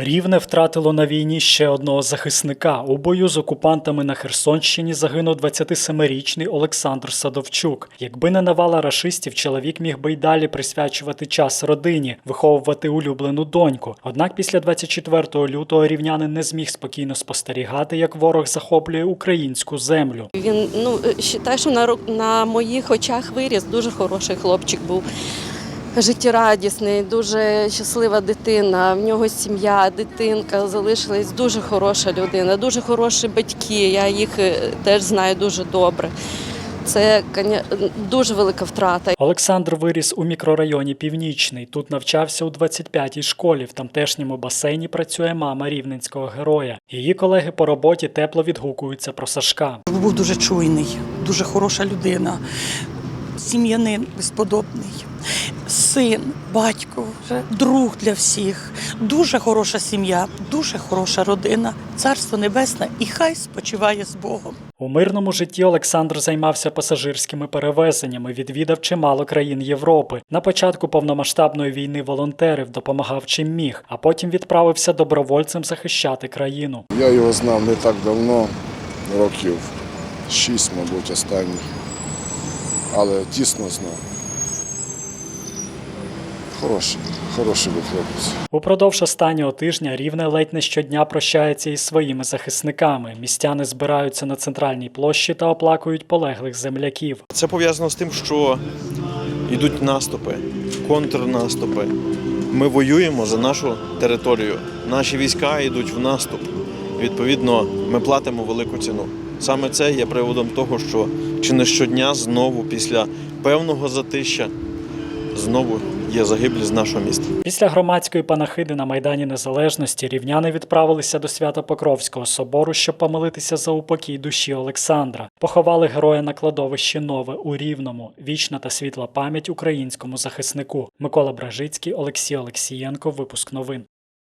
Рівне втратило на війні ще одного захисника. У бою з окупантами на Херсонщині загинув 27-річний Олександр Садовчук. Якби не навала рашистів, чоловік міг би й далі присвячувати час родині, виховувати улюблену доньку. Однак після 24 лютого рівнянин не зміг спокійно спостерігати, як ворог захоплює українську землю. Він ну вважаю, що на на моїх очах виріс. Дуже хороший хлопчик був. Життєрадісний, дуже щаслива дитина. В нього сім'я, дитинка залишилась дуже хороша людина, дуже хороші батьки. Я їх е, теж знаю дуже добре. Це дуже велика втрата. Олександр виріс у мікрорайоні Північний. Тут навчався у 25-й школі. В тамтешньому басейні працює мама рівненського героя. Її колеги по роботі тепло відгукуються про Сашка. Був дуже чуйний, дуже хороша людина, сім'янин безподобний, син, батько, вже друг для всіх, дуже хороша сім'я, дуже хороша родина, царство небесне і хай спочиває з Богом. У мирному житті Олександр займався пасажирськими перевезеннями, відвідав чимало країн Європи. На початку повномасштабної війни волонтерів допомагав чим міг, а потім відправився добровольцем захищати країну. Я його знав не так давно, років шість, мабуть, останніх, але тісно знав. Хороший, хороший був хлопець. Упродовж останнього тижня рівне ледь не щодня прощається із своїми захисниками. Містяни збираються на центральній площі та оплакують полеглих земляків. Це пов'язано з тим, що йдуть наступи, контрнаступи. Ми воюємо за нашу територію. Наші війська йдуть в наступ. Відповідно, ми платимо велику ціну. Саме це є приводом того, що чи не щодня знову після певного затища знову є загиблі з нашого міста. Після громадської панахиди на Майдані Незалежності рівняни відправилися до Свято-Покровського собору, щоб помилитися за упокій душі Олександра. Поховали героя на кладовищі Нове у Рівному. Вічна та світла пам'ять українському захиснику. Микола Бражицький, Олексій Олексієнко. Випуск новин.